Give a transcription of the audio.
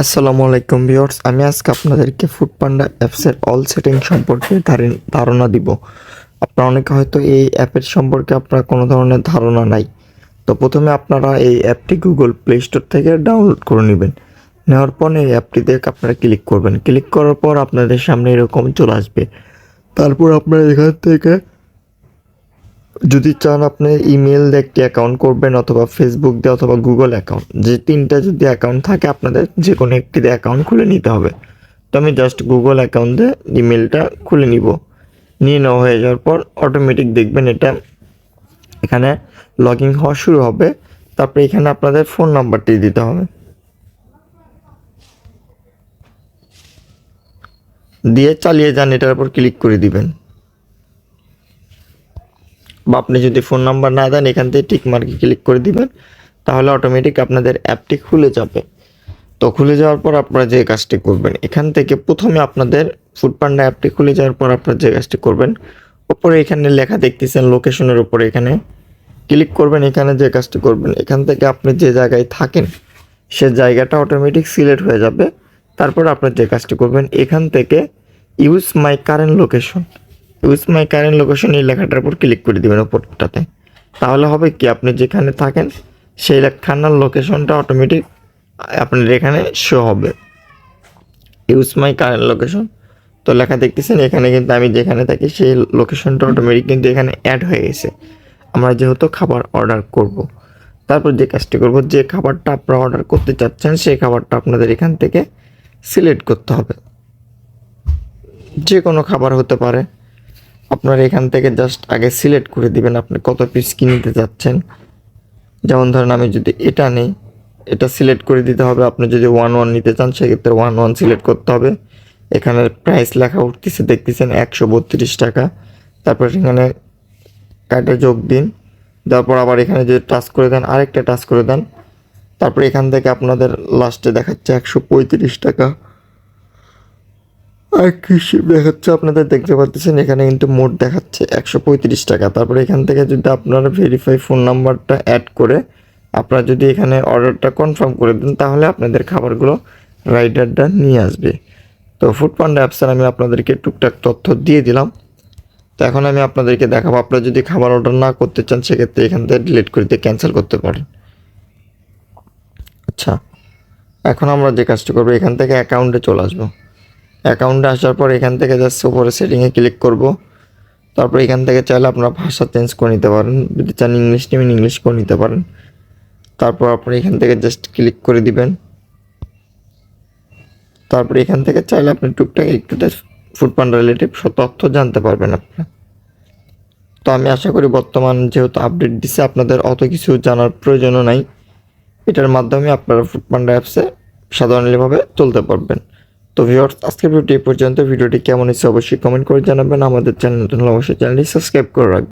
আসসালামু আলাইকুম ভিউয়ার্স, আমি আজকে আপনাদেরকে ফুড পান্ডা অ্যাপসের অল সেটিং সম্পর্কে ধারি- ধারণা দিব। আপনারা অনেকে হয়তো এই অ্যাপের সম্পর্কে আপনার কোনো ধরনের ধারণা নাই। তো প্রথমে আপনারা এই অ্যাপটি গুগল প্লে স্টোর থেকে ডাউনলোড করে নেবেন। নেওয়ার পর এই অ্যাপটিতে আপনারা ক্লিক করবেন। ক্লিক করার পর আপনাদের সামনে এরকম চলে আসবে। তারপর আপনারা এখান থেকে যদি চান আপনি ইমেল দিয়ে একটি অ্যাকাউন্ট করবেন অথবা ফেসবুক দিয়ে অথবা গুগল অ্যাকাউন্ট যে তিনটা যদি অ্যাকাউন্ট থাকে আপনাদের যে কোনো একটি দিয়ে অ্যাকাউন্ট খুলে নিতে হবে। তো আমি জাস্ট গুগল অ্যাকাউন্ট দিয়ে ইমেলটা খুলে নিব। নিয়ে নেওয়া হয়ে যাওয়ার পর অটোমেটিক দেখবেন এটা এখানে লগ ইন হওয়া শুরু হবে। তারপরে এখানে আপনাদের ফোন নাম্বারটি দিতে হবে। দিয়ে চালিয়ে যান, এটার উপর ক্লিক করে দিবেন। বা আপনি যদি ফোন নাম্বার না দেন, এখান থেকে টিক মার্কে ক্লিক করে দিবেন, তাহলে অটোমেটিক আপনাদের অ্যাপটি খুলে যাবে। তো খুলে যাওয়ার পর আপনারা যে কাজটি করবেন, এখান থেকে প্রথমে আপনাদের ফুড পান্ডা অ্যাপটি খুলে যাওয়ার পর আপনারা যে কাজটি করবেন ওপরে এখানে লেখা দেখতেছেন লোকেশনের উপরে এখানে ক্লিক করবেন, এখানে যে কাজটি করবেন, এখান থেকে আপনি যে জায়গায় থাকেন, সে জায়গাটা অটোমেটিক সিলেক্ট হয়ে যাবে। তারপর আপনার যে কাজটি করবেন, এখান থেকে use my current location use my current location এই লেখাটার উপর ক্লিক করে দেবেন ওপরটাতে তাহলে হবে কি, আপনি যেখানে থাকেন, সেই লেখার লোকেশনটা অটোমেটিক আপনার এখানে শো হবে। ইউজ মাই কারেন্ট লোকেশন তো লেখা দেখতেছেন, এখানে কিন্তু আমি যেখানে থাকি, সেই লোকেশনটা অটোমেটিক কিন্তু এখানে অ্যাড হয়ে গেছে। আমরা যেহেতু খাবার অর্ডার করব। তারপর যে কাজটি করব, যে খাবারটা আপনারা অর্ডার করতে চাচ্ছেন, সেই খাবারটা আপনাদের এখান থেকে সিলেক্ট করতে হবে। যে কোনো খাবার হতে পারে। আপনার এখান থেকে জাস্ট আগে সিলেক্ট করে দিবেন আপনি কত পিস কিনতে চাচ্ছেন যেমন ধরেন আমি যদি এটা নেই, এটা সিলেক্ট করে দিতে হবে। আপনি যদি ওয়ান ওয়ান নিতে চান, সেক্ষেত্রে ওয়ান ওয়ান সিলেক্ট করতে হবে। এখানে প্রাইস লেখা উঠতেছে, দেখতেছেন একশো বত্রিশ টাকা। তারপর এখানে কার্ডে যোগ দিন। তারপর আবার এখানে যদি টাচ করে দেন, আরেকটা টাচ করে দেন। তারপর এখান থেকে আপনাদের লাস্টে দেখাচ্ছে একশো পঁয়ত্রিশ টাকা। আর কৃষি দেখাচ্ছে আপনাদের দেখতে পাচ্ছেন এখানে কিন্তু মোট দেখাচ্ছে একশো পঁয়ত্রিশ টাকা। তারপরে এখান থেকে যদি আপনারা ভেরিফাই ফোন নাম্বারটা অ্যাড করে আপনারা যদি এখানে অর্ডারটা কনফার্ম করে দেন, তাহলে আপনাদের খাবারগুলো রাইডারটা নিয়ে আসবে। তো ফুড পান্ডা অ্যাপসের আমি আপনাদেরকে টুকটাক তথ্য দিয়ে দিলাম। তো এখন আমি আপনাদেরকে দেখাবো, আপনারা যদি খাবার অর্ডার না করতে চান, সেক্ষেত্রে এখান থেকে ডিলিট করে দিয়ে ক্যান্সেল করতে পারেন। আচ্ছা এখন আমরা যে কাজটা করব, এখান থেকে অ্যাকাউন্টে চলে আসব। অ্যাকাউন্টে আসার পর এখান থেকে জাস্ট উপরে সেটিংয়ে ক্লিক করব। তারপর এখান থেকে চাইলে আপনারা ভাষা চেঞ্জ করে নিতে পারেন। যদি চান ইংলিশ নেবেন ইংলিশ করে নিতে পারেন। তারপর আপনি এখান থেকে জাস্ট ক্লিক করে দিবেন। তারপর এখান থেকে চাইলে আপনি টুকটাক একটু ফুড পান্ড রিলেটিভ তথ্য জানতে পারবেন আপনি তো আমি আশা করি বর্তমান যেহেতু আপডেট দিছে, আপনাদের অত কিছু জানার প্রয়োজনও নাই। এটার মাধ্যমে আপনারা ফুড পান্ডা অ্যাপসে সাধারণভাবে চলতে পারবেন। তো ভিউয়ার্স আজকের ভিডিওটি পর্যন্ত। ভিডিওটি কেমন হয়েছে অবশ্যই কমেন্ট করে জানাবেন। আমাদের চ্যানেল নতুন অবশ্যই চ্যানেলটি সাবস্ক্রাইব করে রাখবেন।